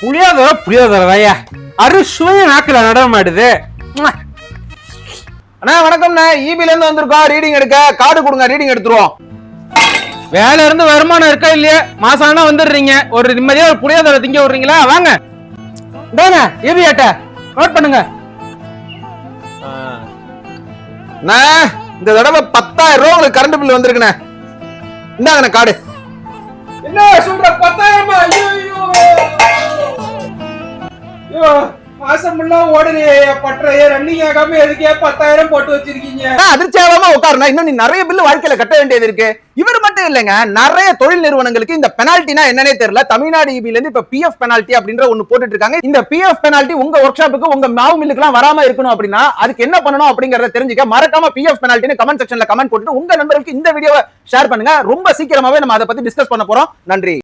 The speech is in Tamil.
புளியோதர புளியோதர ஐயா அறுசுவைய நாக்குல நடமாடுது அண்ணா வணக்கம்ண்ணே. இபில இருந்து வந்திருக்கோம். ரீடிங் எடுக்க. கார்டு கொடுங்க. ரீடிங் எடுத்துருவோம். வேலை இருந்து வருமானம் இருக்கா இல்லையா? மாசம் ஆனா வந்துடுறீங்க. ஒரு நிம்மதியா ஒரு புளியோதரை திங்க விடுறீங்களா? வாங்க. தானே ஏபி ஏட்ட நோட் பண்ணுங்க. அண்ணா இந்த தடவை பத்தாயிரம் ரூபா உங்களுக்கு கரண்ட் பில் வந்திருக்குண்ணே. இந்தாங்கண்ணே கார்டு. என்ன சொல்ற பத்தாயிரமா ஐயோ ஐயோ மாசம் எல்லாம் ஓடலையே பற்றைய ரன்னிங் ஆகாம எதுக்கே பத்தாயிரம் போட்டு வச்சிருக்கீங்க? அண்ணா, அதிர்ச்சியாகாம உட்காருண்ணா. இன்னும் நீ நிறைய பில்லு வாழ்க்கையில கட்ட வேண்டியது இருக்கு. இவர் மட்டும் இல்லைங்க நிறைய தொழில் நிறுவனங்களுக்கு இந்த பெனால்ட்டினா என்னன்னே தெரியல. தமிழ்நாடு இபில இருந்து இப்ப பிஎஃப் பெனால்ட்டி அப்படின்ற ஒண்ணு போட்டுட்டு இருக்காங்க இந்த பிஎஃப் பெனால்ட்டி உங்க ஒர்க் ஷாப்புக்கு உங்க மாவு மில்லுக்குலாம் வராம இருக்கணும் அப்படின்னா அதுக்கு என்ன பண்ணணும் அப்படிங்கறத தெரிஞ்சுக்க மறக்காம பிஎஃப் பெனால்ட்டின்னு கமெண்ட் செக்ஷன்ல கமெண்ட் போட்டுட்டு உங்க நண்பர்களுக்கு இந்த வீடியோவை ஷேர் பண்ணுங்க. ரொம்ப சீக்கிரமாவே நம்ம அதை பத்தி டிஸ்கஸ் பண்ண போறோம். நன்றி.